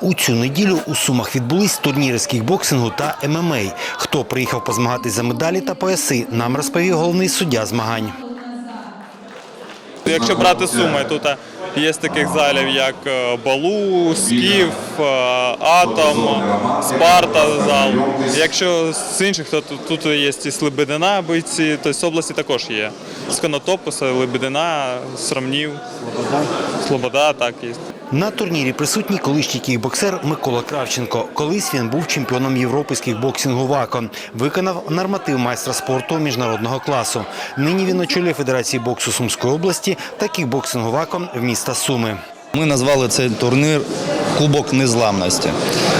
У цю неділю у Сумах відбулись турніри з кікбоксингу та ММА. Хто приїхав позмагатись за медалі та пояси, нам розповів головний суддя змагань. Якщо брати суми, тут є таких залів, як е, Балу, Скіф, е, Атом, Спарта зал. Якщо з інших, то тут, є і Слободина бойці, тобто з області також є. З Конотопуса, Лебедина, Срамнів, Слобода, так є. На турнірі присутній колишній кікбоксер Микола Кравченко. Колись він був чемпіоном Європи з кікбоксингу ВАКО. Виконав норматив майстра спорту міжнародного класу. Нині він очолює Федерації боксу Сумської області та кікбоксингу ВАКО в міста Суми. Ми назвали цей турнір Кубок незламності.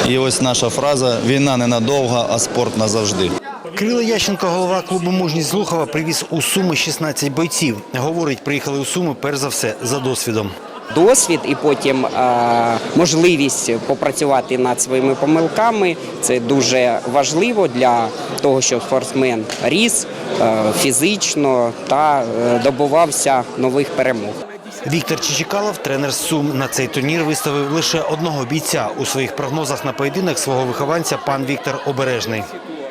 І ось наша фраза Війна ненадовго, а спорт назавжди. Кирило Ященко, голова клубу Мужність Злухова, привіз у Суми 16 бойців. Говорить, приїхали у Суми перш за все за досвідом. Досвід і потім е, можливість попрацювати над своїми помилками. Це дуже важливо для того, щоб спортсмен ріс е, фізично та е, добувався нових перемог. Віктор Чичикалов, тренер Сум, на цей турнір виставив лише одного бійця у своїх прогнозах на поєдинок свого вихованця пан Віктор Обережний.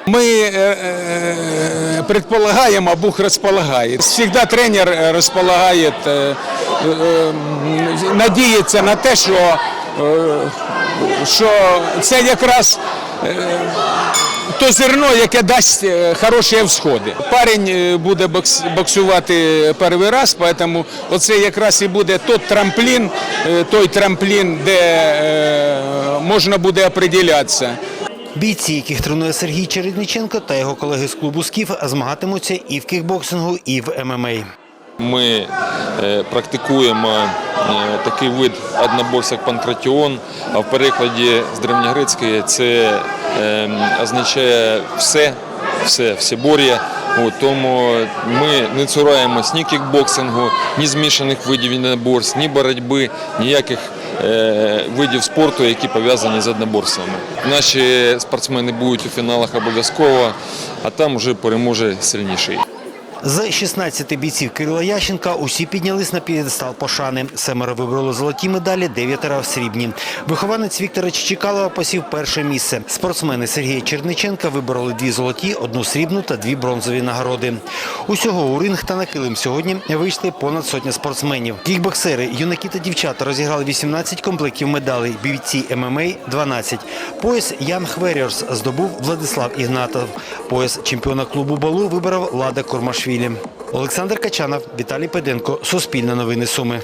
Мы э, э, предполагаем, а Бог располагает. Всегда тренер э, располагает, э, э, м, надіється на те, що, е, що це якраз е, то зерно, яке дасть е, хороші всходи. Парень е, буде бокс- боксувати перший раз, тому оце якраз і буде той трамплін, е, той трамплін, де е, можна буде определятися. Бійці, яких тренує Сергій Чередниченко та його колеги з клубу Скіф, змагатимуться і в кікбоксингу, і в ММА. Ми е, практикуємо е, такий вид одноборця як панкратіон, а в перекладі з древньогрецької це е, означає все, все, всебор'я. От, тому ми не цураємось ні кікбоксингу, ні змішаних видів одноборств, ні боротьби, ніяких видів спорту, які пов'язані з одноборствами. Наші спортсмени будуть у фіналах обов'язково, а там вже переможе сильніший. З 16 бійців Кирила Ященка усі піднялись на п'єдестал пошани. Семеро вибрали золоті медалі, дев'ятеро в срібні. Вихованець Віктора Чичикалова посів перше місце. Спортсмени Сергія Черниченка вибороли дві золоті, одну срібну та дві бронзові нагороди. Усього у ринг та на килим сьогодні вийшли понад сотня спортсменів. Кікбоксери, юнаки та дівчата розіграли 18 комплектів медалей, бійці ММА – 12. Пояс Young Warriors здобув Владислав Ігнатов. Пояс чемпіона клубу Балу вибрав Лада Курмашвілі. Олександр Качанов, Віталій Педенко, Суспільне новини Суми.